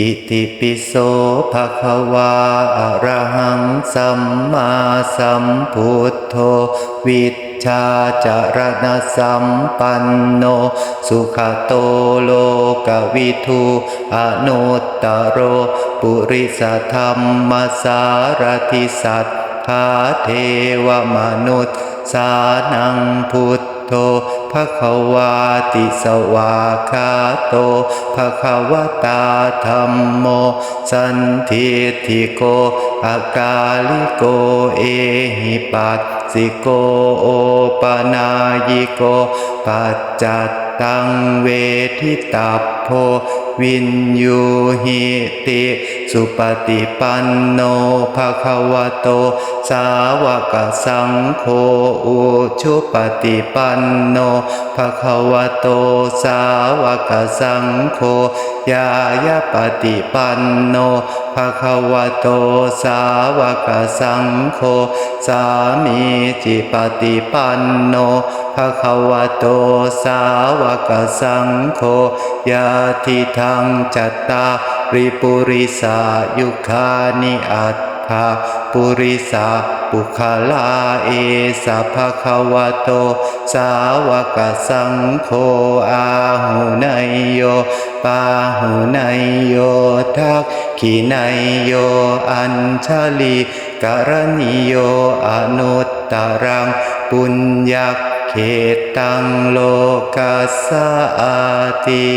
อิติปิโสภะคะวาอะระหังสัมมาสัมพุทโธวิชชาจารณสัมปันโน สุขโตโลกวิทูอนุตตโร ปุริสธรรมสารทิสัทธาเทวมนุษย์สานังพุทธ โธภะคะวาติสวาคาโตภะคะวตาธรรมโม สันทิทิโกอากาลิโกเอหิปัสสิโกโอปนายิโกปัจจัต ตังเวทิตาโพวินยูหิติ สุปฏิปันโนภะคะวะโต สาวกสังโฆอุชุปฏิปันโนภะคะวะโต สาวกสังโฆยายาปฏิปันโนภะคะวะโต สาวกสังโฆ สามีจิปฏิปันโน ภะคะวะโตสาวกสังโฆยาทิทังจัตตาริปุริสายุคานิอัตถาปุริสาปุคลาเอสัพพะคะวะโต สาวกสังโฆอาหุนยโยปาหุนยโยทักขินยโยอัญชลีกรณิโยอนุตตรังปุญญา เขตตังโลกัสสาติ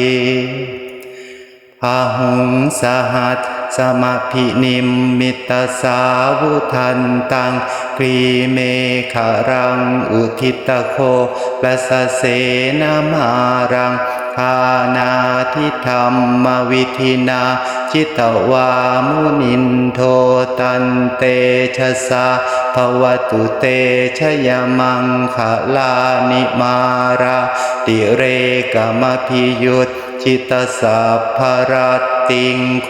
พาหุงสหัสสมาพินิมมิตสาวุทันตังกรีเมขรัง อุทิตโคปัสเสนามารังานาทิธรรมวิธินา จิตวามุนินโทตันเตชะสาภวตุเตชยมังคลานิมาราติเรกมพิยุตจิตสัพพรติงโค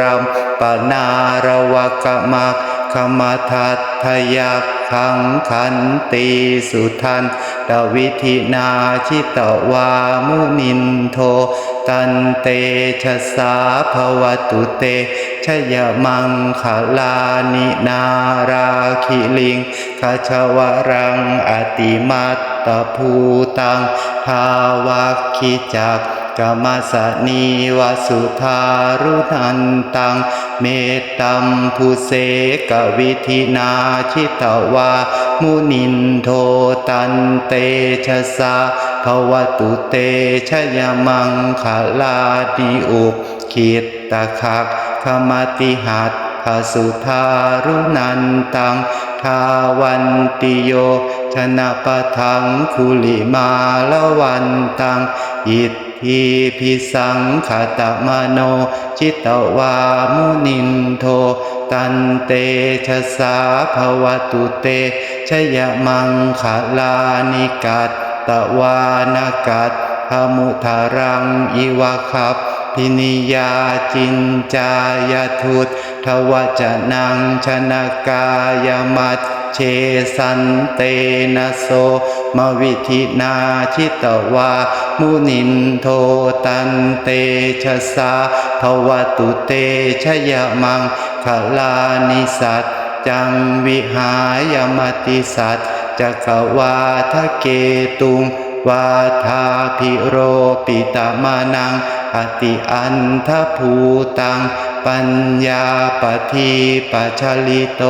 รัมปนารวกมัก ขมาทัตทยักขังขันตีสุทันดวิธินาชิตวามุนินโท ตันเตชะสาภวตุเตชยมังคลานินาราคิลิงขชวรังอติมัตตภูตัง ทาวัคคิจัก กามาสนีวสุธารุนันตัง เมตตัมภูเสกวิธินาชิตวา มุนินโทตันเตชะสาภวตุเตชยมังคลานิอุปคิดตะคักขมติหัตขสุธารุนันตังทาวันติโยชนะปะทังคุลิมาละวันตังอิ ทธิพิสังขตมโน จิตวามุนินโท ตันเตชะสาภวตุเตชยมังคลานิกัตตวานกัตขมุทารังอิวะคับพินิยาจินจายทุตทวจนังชนกายมัต เชสันเตนะโสมวิธินาชิตวา มุนินโทตันเตชะสาภวตุเตชยมังคลานิสัตจังวิหายมติสัตจักวาทะเกตุงวาทาพิโรปิตามานังอติอันทภูตัง ปัญญาปทีปัชลิโต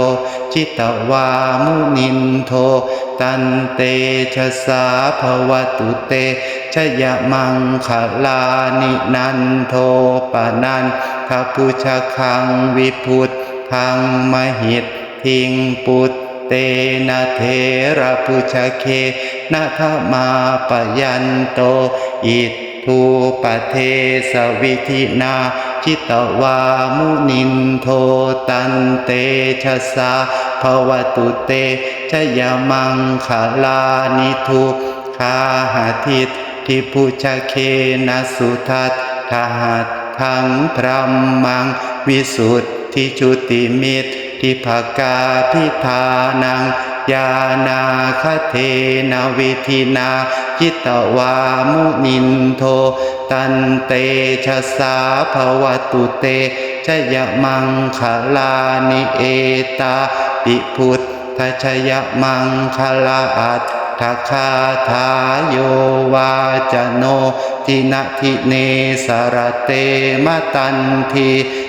จิตวามุนินโท ตันเตชะสาภวตุเตชยมังคลานินันโทปนันทพุชคังวิพุตทังมหิตทิงปุตเตนะเทระพุชเคนะธมาปยันโต อิทูปเทสวิธินา จจิตวามุนินโทตันเตชะสาภวตุเตชยมังคาลานิทุขาหาทิตทิพุชเคนะสุทัตทหัตถังพรหมังวิสุทธิจุติมิตรทิภกาพิธานัง ยานาคเทนาวิธินาจิตวามุนินโท ตันเตชะสาภวตุเตชยมังคลานิเอตาปิพุทธชยมังคลาอัตถคาทาโยวาจโนทินะทิเนสารเตมตันที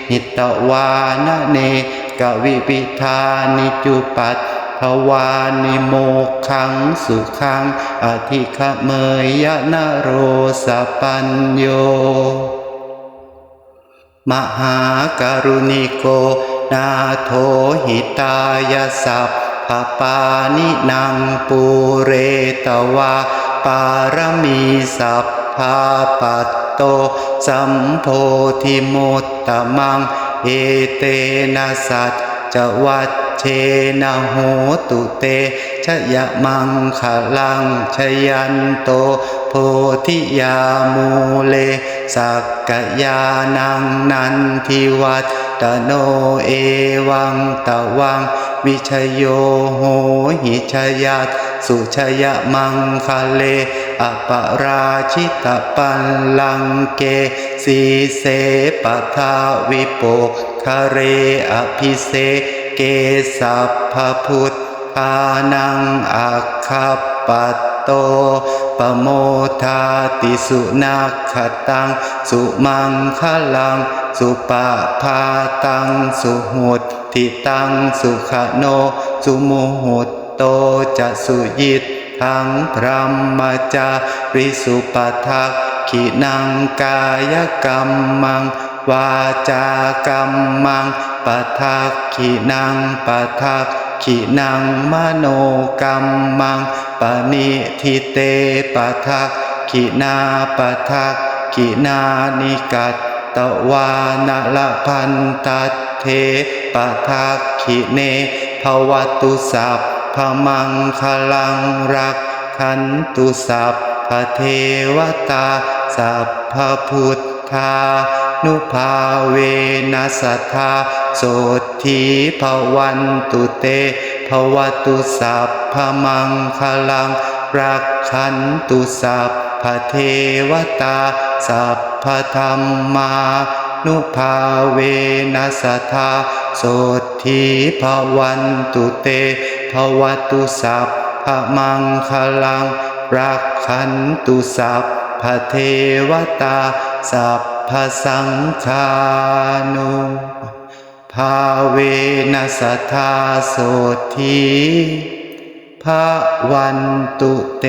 หิตวานเนกวิปิธานิจุปัต ภวานิโมกขังสุขังอธิขเมยยะนโรสปัญโย มหาการุณิโก นาโทหิตายสัพพปานินางปูเรตวา ปารมีสัพพาปัตโต สัมโพธิมุตตมัง เอเตนะสัจจวัต เชนะโหตุเตชยมังคลังชยันโตโพธิยามูเล สักกยานังนันทิวัตตโนเอวังตะวัง วิชโยโหหิชยัตสุชยมังคะเลอปราชิตปันลังเก สีเสปทาวิโปคเรอภิเส เกสัพพพุทธานังอัคคปัตโตปโมทาติสุนักขตัง สุมังคลัง สุปะพาตัง สุหุดทิตัง สุขโน สุโมหุตโตจะสุยิตทังพรหมจาริสุปทักขินังกายกรรมัง วาจากรรมัง ปทักขินังปทักขินังมโนกรรมังปณิทิเตปทักขินาปทักขินานิกัตตวานละพันตัตเทปทักขิเนภวตุสัพพมังคลังรักขันตุสัพพเทวตาสัพพพุทธานุภาเวนัสธา โสทีภวันตุเตภวตุสัพพมังคลัง รักขันตุสัพพเทวตา สัพพธรรมานุภาเวนัสธาโสทีภวันตุเตภวตุสัพพมังคลัง รักขันตุสัพพเทวตา สัพพสังฆานุาเวนัสธาโสทีภวันตุเต